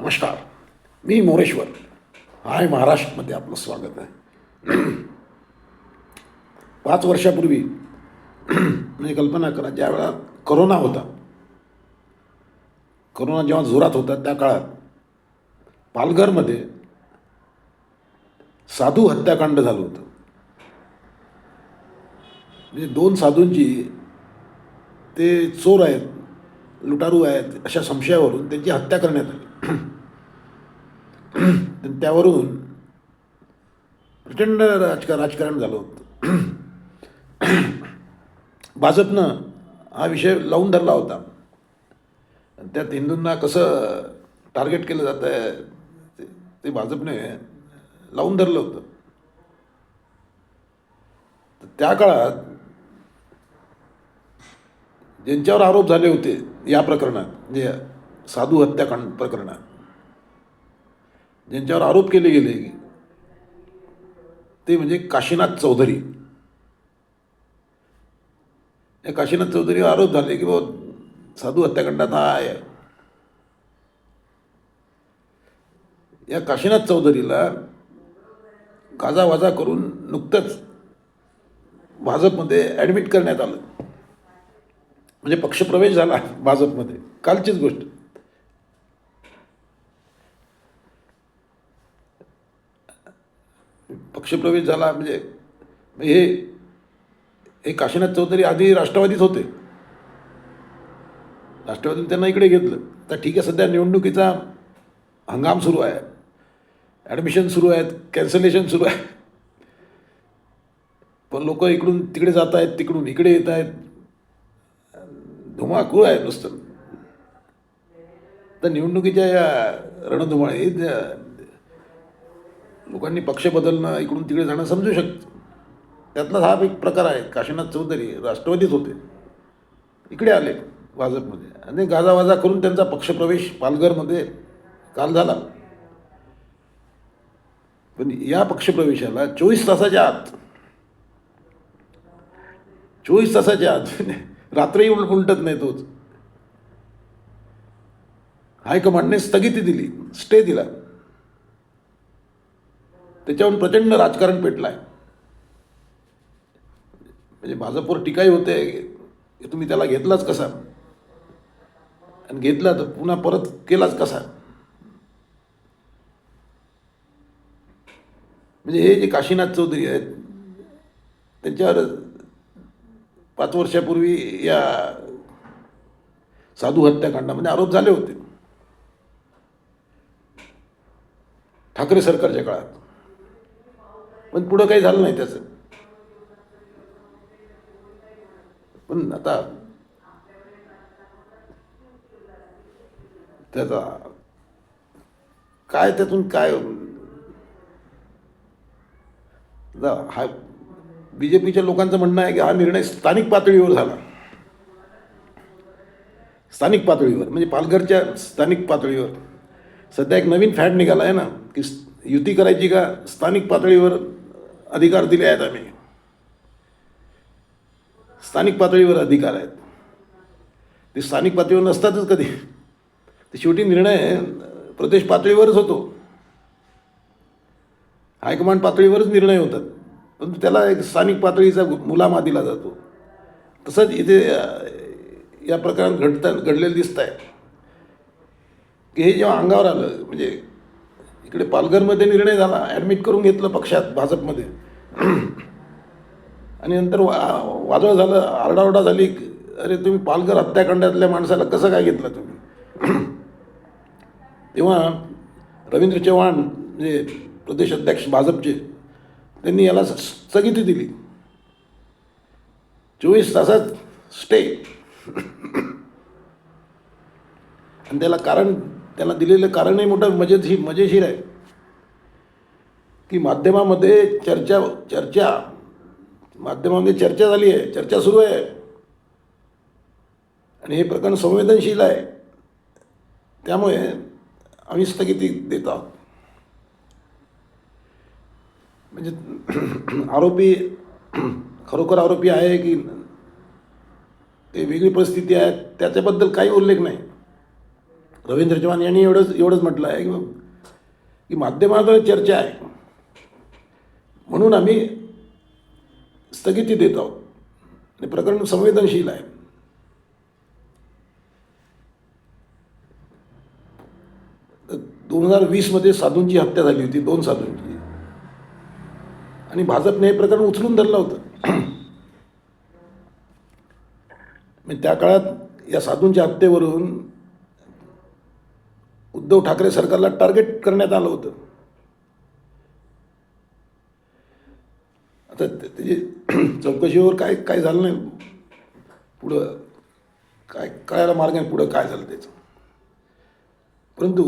नमस्कार मी मोरेश्वर. हाय महाराष्ट्रमध्ये आपलं स्वागत आहे. पाच वर्षापूर्वी म्हणजे कल्पना करा ज्या वेळा करोना होता करोना जेव्हा जोरात होता त्या काळात पालघरमध्ये साधू हत्याकांड झालं होतं. म्हणजे दोन साधूंची ते चोर आहेत लुटारू आहेत अशा संशयावरून त्यांची हत्या करण्यात आली. त्यावरून प्रचंड राजका राजकारण झालं होतं. भाजपनं हा विषय लावून धरला होता. आणि त्यात हिंदूंना कसं टार्गेट केलं जात आहे ते- भाजपने लावून धरलं होतं. तर त्या काळात ज्यांच्यावर आरोप झाले होते या प्रकरणात जे साधू हत्याकांड प्रकरणात ज्यांच्यावर आरोप केले गेले ते म्हणजे काशीनाथ चौधरी. या काशीनाथ चौधरीवर आरोप झाले की बाबा साधू हत्याकांडात हा आहे. या काशीनाथ चौधरीला गाजावाजा करून नुकतंच भाजपमध्ये ॲडमिट करण्यात आलं. म्हणजे पक्षप्रवेश झाला भाजपमध्ये. कालचीच गोष्ट. पक्षप्रवेश झाला म्हणजे हे हे काशीनाथ चौधरी आधी राष्ट्रवादीत होते. राष्ट्रवादीने त्यांना इकडे घेतलं. तर ठीक आहे सध्या निवडणुकीचा हंगाम सुरू आहे. ॲडमिशन सुरू आहेत कॅन्सलेशन सुरू आहे. पण लोक इकडून तिकडे जात आहेत तिकडून इकडे येत आहेत. धुमाकूळ आहे नुसतं. तर निवडणुकीच्या या रणधुमाळीत लोकांनी पक्ष बदलणं इकडून तिकडे जाणं समजू शकतं. त्यातलाच हा एक प्रकार आहे. काशीनाथ चौधरी राष्ट्रवादीत होते. इकडे आले भाजपमध्ये. आणि गाजावाजा करून त्यांचा पक्षप्रवेश पालघरमध्ये काल झाला. पण या पक्षप्रवेशाला चोवीस तासाच्या आत चोवीस तासाच्या आत रात्रही उल उलटत नाही तोच. हायकमांडने स्थगिती दिली स्टे दिला. त्याच्यावरून प्रचंड राजकारण पेटलं आहे म्हणजे भाजपवर टीकाही होते तुम्ही त्याला घेतलाच कसा? आणि घेतला तर पुन्हा परत केलाच कसा? म्हणजे हे जे काशीनाथ चौधरी आहेत त्यांच्यावर पाच वर्षापूर्वी या साधू हत्याकांडामध्ये म्हणजे आरोप झाले होते. ठाकरे सरकारच्या काळात. पण पुढं काही झालं नाही त्याचं. पण आता त्याचा काय त्यातून काय हा बी जे पीच्या लोकांचं म्हणणं आहे की हा निर्णय स्थानिक पातळीवर झाला. स्थानिक पातळीवर म्हणजे पालघरच्या स्थानिक पातळीवर. सध्या एक नवीन फॅड निघाला आहे ना की युती करायची का? स्थानिक पातळीवर अधिकार दिले आहेत आम्ही. स्थानिक पातळीवर अधिकार आहेत. ते स्थानिक पातळीवर नसतातच कधी. ते शेवटी निर्णय प्रदेश पातळीवरच होतो. हायकमांड पातळीवरच निर्णय होतात. परंतु त्याला एक स्थानिक पातळीचा मुलामा दिला जातो. तसंच इथे या प्रकरणात घडता घडलेलं दिसत आहे की हे जेव्हा अंगावर आलं म्हणजे तिकडे पालघरमध्ये निर्णय झाला ॲडमिट करून घेतलं पक्षात भाजपमध्ये. आणि नंतर वा वादळ झालं आरडाओरडा झाली अरे तुम्ही पालघर हत्याकांडातल्या माणसाला कसं काय घेतलं तुम्ही? तेव्हा रवींद्र चव्हाण म्हणजे प्रदेश अध्यक्ष भाजपचे त्यांनी याला स्थगिती दिली. चोवीस तासात स्टे आणि त्याला कारण त्याला दिलेलं कारणही मोठं मजेशी मजेशीर आहे. की माध्यमामध्ये चर्चा चर्चा माध्यमामध्ये चर्चा झाली आहे चर्चा सुरू आहे. आणि हे प्रकरण संवेदनशील आहे. त्यामुळे आम्ही स्थगिती देत आहोत. म्हणजे आरोपी खरोखर आरोपी आहे की ते वेगळी परिस्थिती आहे त्याच्याबद्दल काही उल्लेख नाही. रवींद्र चव्हाण यांनी एवढंच एवढंच म्हटलं आहे की की माध्यमाद्वारे चर्चा आहे. म्हणून आम्ही स्थगिती देत आहोत. आणि प्रकरण संवेदनशील आहे. दोन हजार वीसमध्ये साधूंची हत्या झाली होती दोन साधूंची. आणि भाजपने हे प्रकरण उचलून धरलं होतं. त्या काळात या साधूंच्या हत्येवरून उद्धव ठाकरे सरकारला टार्गेट करण्यात आलं होतं. आता त्याची चौकशीवर काय काय झालं नाही. पुढं काय कळायला मार्ग नाही पुढं काय झालं त्याचं. परंतु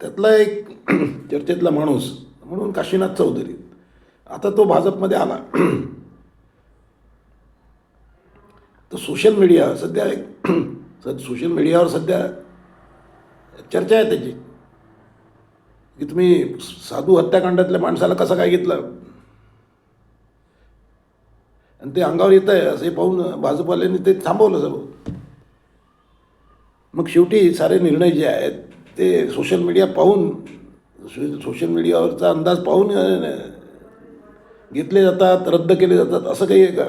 त्यातला एक चर्चेतला माणूस म्हणून काशीनाथ चौधरी. आता तो भाजपमध्ये आला. तर सोशल मीडिया सध्या एक सध्या सोशल मीडियावर सध्या चर्चा आहे त्याची. की तुम्ही साधू हत्याकांडातल्या माणसाला कसं काय घेतलं? आणि ते अंगावर येत आहे असे पाहून भाजपवाल्यांनी ते थांबवलं सर्व मग शेवटी सारे निर्णय जे आहेत ते सोशल मीडिया पाहून सो- सोशल मीडियावरचा अंदाज पाहून घेतले जातात रद्द केले जातात असं काही आहे का?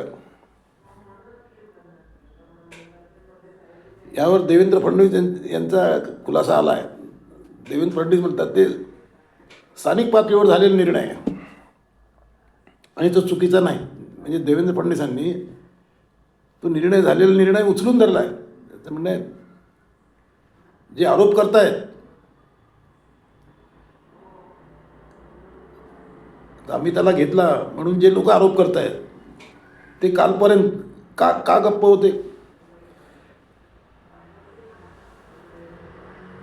यावर देवेंद्र फडणवीस यां- यांचा खुलासा आला आहे देवेंद्र फडणवीस म्हणतात ते स्थानिक पातळीवर झालेला निर्णय आहे. आणि तो चुकीचा नाही. म्हणजे देवेंद्र फडणवीसांनी तो निर्णय झालेला निर्णय उचलून धरला आहे त्याचं म्हणणं आहे जे आरोप करतायत तर आम्ही त्याला घेतला म्हणून जे लोक आरोप करतायत ते कालपर्यंत का का गप्प होते?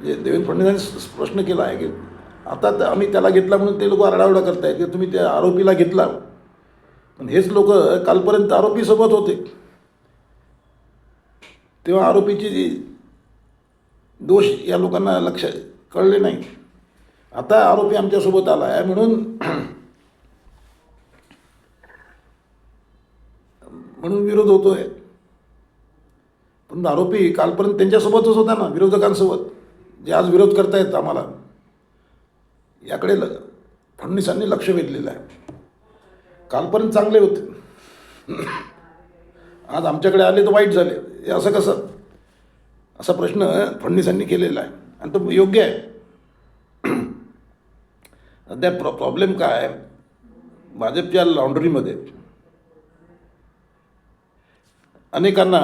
जे देवेंद्र फडणवीसांनी प्रश्न केला आहे की आता तर आम्ही त्याला घेतला म्हणून ते लोक आरडाओरडा करतायत की तुम्ही त्या आरोपीला घेतला. पण हेच लोक कालपर्यंत आरोपीसोबत होते. तेव्हा आरोपीची जी दोष या लोकांना लक्ष कळले नाही. आता आरोपी आमच्यासोबत आला आहे म्हणून म्हणून विरोध होतोय. पण आरोपी कालपर्यंत त्यांच्यासोबतच होता ना विरोधकांसोबत. जे आज विरोध करतायत आम्हाला याकडे ल फडणवीसांनी लक्ष वेधलेलं आहे. कालपर्यंत चांगले होते. आज आमच्याकडे आले तर वाईट झाले. हे असं कसं? असा प्रश्न फडणवीसांनी केलेला आहे. आणि तो योग्य आहे. सध्या प्रॉ प्रॉब्लेम काय आहे? भाजपच्या लॉन्ड्रीमध्ये अनेकांना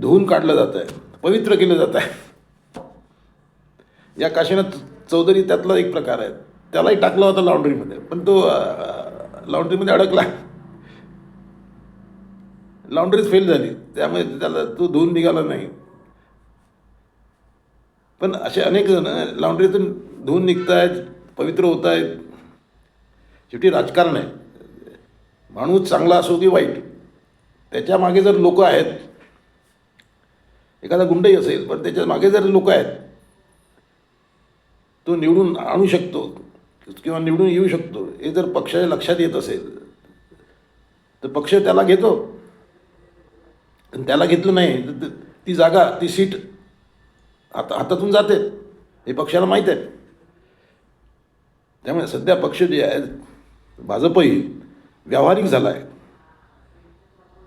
धुवून काढलं जात आहे पवित्र केलं जात आहे या काशीनाथ चौधरी त्यातला एक प्रकार आहे. त्यालाही टाकला होता लॉन्ड्रीमध्ये पण तो लॉन्ड्रीमध्ये अडकला. लॉन्ड्रीच फेल झाली. त्यामुळे त्याला तो धुवून निघाला नाही. पण असे अनेक जण लॉन्ड्रीतून धुवून निघत आहेत पवित्र होत आहेत शेवटी राजकारण आहे. माणूस चांगला असो की वाईट त्याच्यामागे जर लोक आहेत एखादा गुंडही असेल पण त्याच्यामागे जर लोक आहेत तो निवडून आणू शकतो किंवा निवडून येऊ शकतो. हे जर पक्षाच्या लक्षात येत असेल तर पक्ष त्याला घेतो. त्याला घेतलं नाही तर ती जागा ती सीट आता हातातून जाते. हे पक्षाला माहीत आहे. त्यामुळे सध्या पक्ष जे आहे भाजपही व्यावहारिक झाला आहे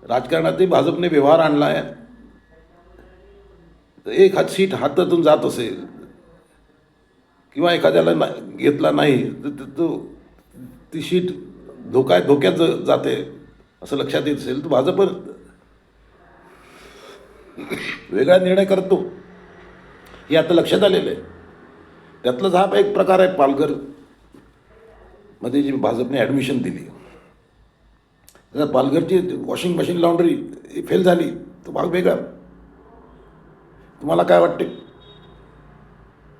राजकारणातही भाजपने व्यवहार आणला आहे तर एक हात सीट हातातून जात असेल किंवा एखाद्याला ना घेतला नाही तर तो ती शीट धोका धोक्यात ज- जाते असं लक्षात येत असेल तर भाजप वेगळा निर्णय करतो. हे आता लक्षात आलेलं आहे. त्यातलाच हा एक प्रकार आहे पालघर. मध्ये जी भाजपने ॲडमिशन दिली. आता पालघरची वॉशिंग मशीन लॉन्ड्री फेल झाली. तो भाग वेगळा. तुम्हाला काय वाटते?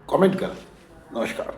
कॉमेंट करा. नमस्कार